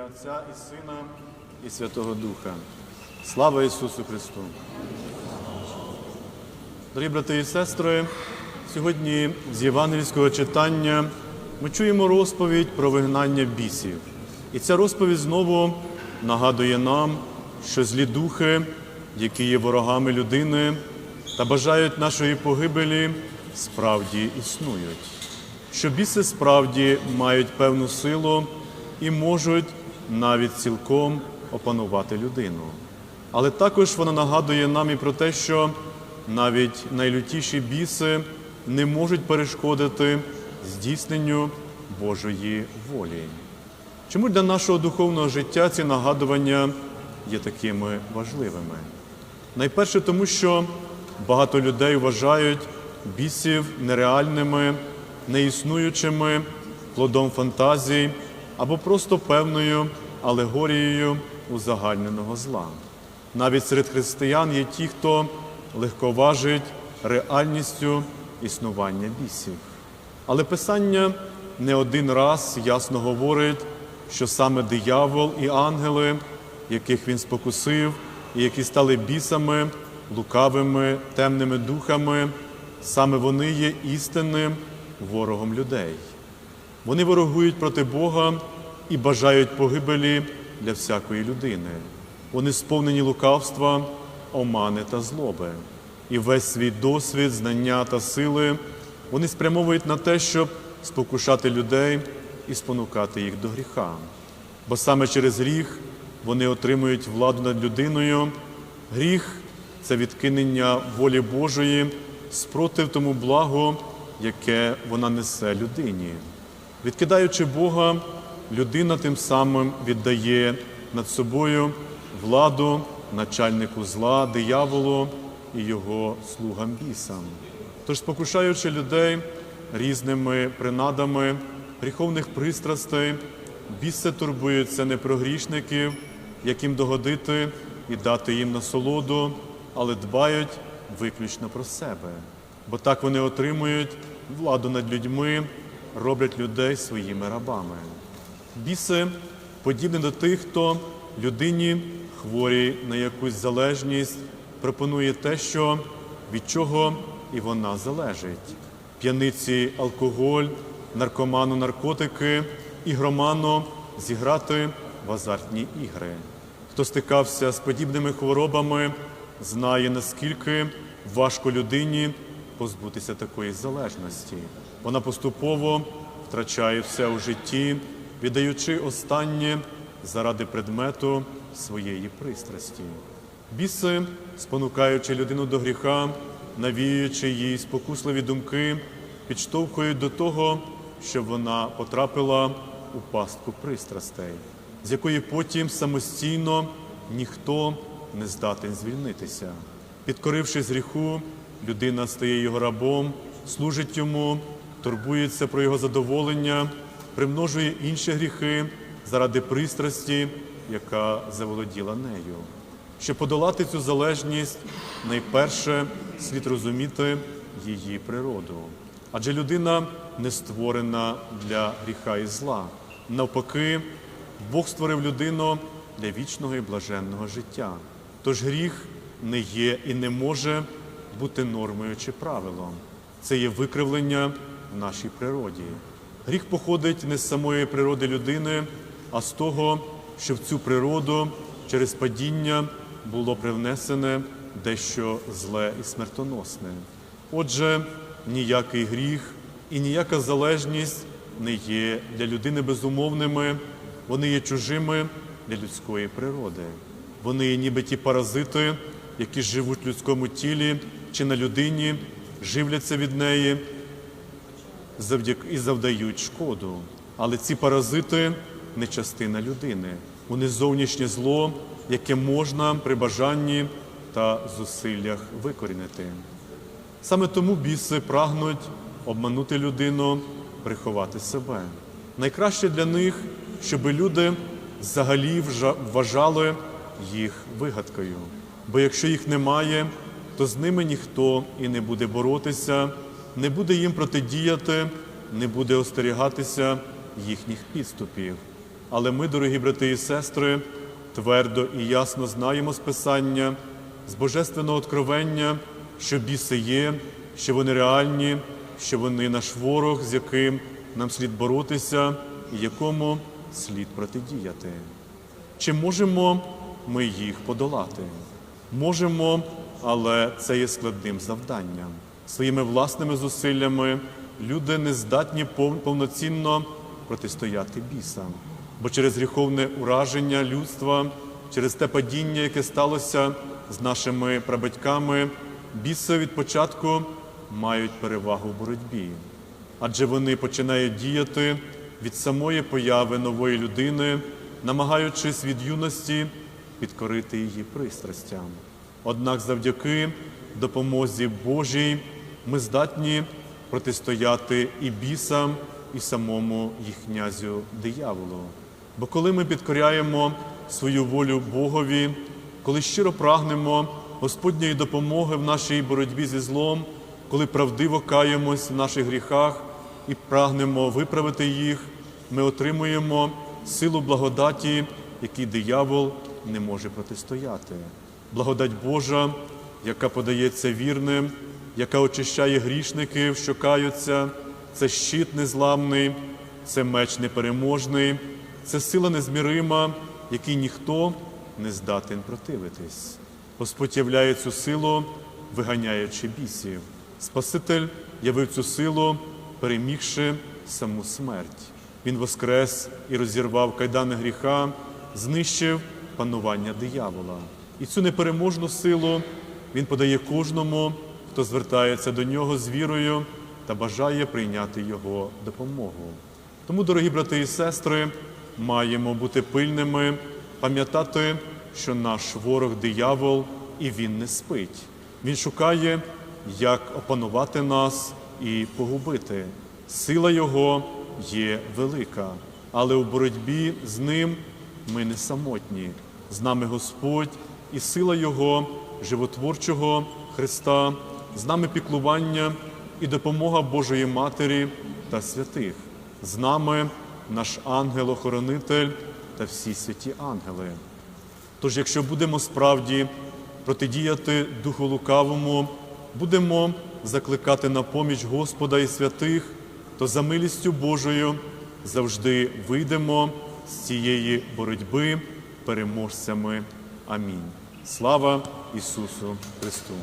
ім'я Отця і Сина і Святого Духа. Слава Ісусу Христу! Дорогі брати і сестри, сьогодні з євангельського читання ми чуємо розповідь про вигнання бісів. І ця розповідь знову нагадує нам, що злі духи, які є ворогами людини та бажають нашої погибелі, справді існують. Що біси справді мають певну силу і можуть навіть цілком опанувати людину. Але також вона нагадує нам і про те, що навіть найлютіші біси не можуть перешкодити здійсненню Божої волі. Чому для нашого духовного життя ці нагадування є такими важливими? Найперше, тому що багато людей вважають бісів нереальними, неіснуючими, плодом фантазій або просто певною алегорією узагальненого зла. Навіть серед християн є ті, хто легковажить реальністю існування бісів. Але Писання не один раз ясно говорить, що саме диявол і ангели, яких він спокусив, і які стали бісами, лукавими, темними духами, саме вони є істинним ворогом людей. Вони ворогують проти Бога і бажають погибелі для всякої людини. Вони сповнені лукавства, омани та злоби. І весь свій досвід, знання та сили вони спрямовують на те, щоб спокушати людей і спонукати їх до гріха. Бо саме через гріх вони отримують владу над людиною. Гріх це відкинення волі Божої, спротив тому благу, яке вона несе людині. Відкидаючи Бога, людина тим самим віддає над собою владу начальнику зла, дияволу і його слугам бісам. Тож, спокушаючи людей різними принадами гріховних пристрастей, біси турбуються не про грішників, яким догодити і дати їм насолоду, але дбають виключно про себе, бо так вони отримують владу над людьми, роблять людей своїми рабами. Біси подібні до тих, хто людині хворій на якусь залежність пропонує те, що від чого і вона залежить. П'яниці алкоголь, наркоману наркотики, ігроману зіграти в азартні ігри. Хто стикався з подібними хворобами, знає, наскільки важко людині позбутися такої залежності. Вона поступово втрачає все у житті, віддаючи останнє заради предмету своєї пристрасті. Біси, спонукаючи людину до гріха, навіюючи їй спокусливі думки, підштовхують до того, щоб вона потрапила у пастку пристрастей, з якої потім самостійно ніхто не здатен звільнитися. Підкорившись гріху, людина стає його рабом, служить йому, турбується про його задоволення, примножує інші гріхи заради пристрасті, яка заволоділа нею. Щоб подолати цю залежність, найперше слід розуміти її природу. Адже людина не створена для гріха і зла. Навпаки, Бог створив людину для вічного і блаженного життя. Тож гріх не є і не може бути нормою чи правилом. Це є викривлення в нашій природі. Гріх походить не з самої природи людини, а з того, що в цю природу через падіння було привнесене дещо зле і смертоносне. Отже, ніякий гріх і ніяка залежність не є для людини безумовними, вони є чужими для людської природи. Вони є ніби ті паразити, які живуть в людському тілі чи на людині, живляться від неї і завдають шкоду. Але ці паразити не частина людини. Вони зовнішнє зло, яке можна при бажанні та зусиллях викорінити. Саме тому біси прагнуть обманути людину, приховати себе. Найкраще для них, щоб люди взагалі вважали їх вигадкою. Бо якщо їх немає, то з ними ніхто і не буде боротися, не буде їм протидіяти, не буде остерігатися їхніх підступів. Але ми, дорогі брати і сестри, твердо і ясно знаємо з Писання, з божественного откровення, що біси є, що вони реальні, що вони наш ворог, з яким нам слід боротися і якому слід протидіяти. Чи можемо ми їх подолати? Можемо, але це є складним завданням. Своїми власними зусиллями люди не здатні повноцінно протистояти бісам. Бо через гріховне ураження людства, через те падіння, яке сталося з нашими прабатьками, біси від початку мають перевагу в боротьбі адже вони починають діяти від самої появи нової людини, намагаючись від юності підкорити її пристрастям. Однак завдяки допомозі Божій ми здатні протистояти і бісам, і самому їх князю дияволу. Бо коли ми підкоряємо свою волю Богові, коли щиро прагнемо Господньої допомоги в нашій боротьбі зі злом, коли правдиво каємось в наших гріхах і прагнемо виправити їх, ми отримуємо силу благодаті, якій диявол не може протистояти. Благодать Божа, яка подається вірним, яка очищає грішників, що каються, це щит незламний, це меч непереможний, це сила незмірима, якій ніхто не здатен противитись. Господь являє цю силу, виганяючи бісів. Спаситель явив цю силу, перемігши саму смерть. Він воскрес і розірвав кайдани гріха, знищив панування диявола. І цю непереможну силу він подає кожному, хто звертається до нього з вірою та бажає прийняти його допомогу. Тому, дорогі брати і сестри, маємо бути пильними, пам'ятати, що наш ворог диявол і він не спить. Він шукає, як опанувати нас і погубити. Сила його є велика, але у боротьбі з ним ми не самотні. З нами Господь і сила Його, животворчого Христа, з нами піклування і допомога Божої Матері та святих. З нами наш ангел-охоронитель та всі святі ангели. Тож, якщо будемо справді протидіяти Духу Лукавому, будемо закликати на поміч Господа і святих, то за милістю Божою завжди вийдемо з цієї боротьби переможцями. Амінь. Слава Ісусу Христу!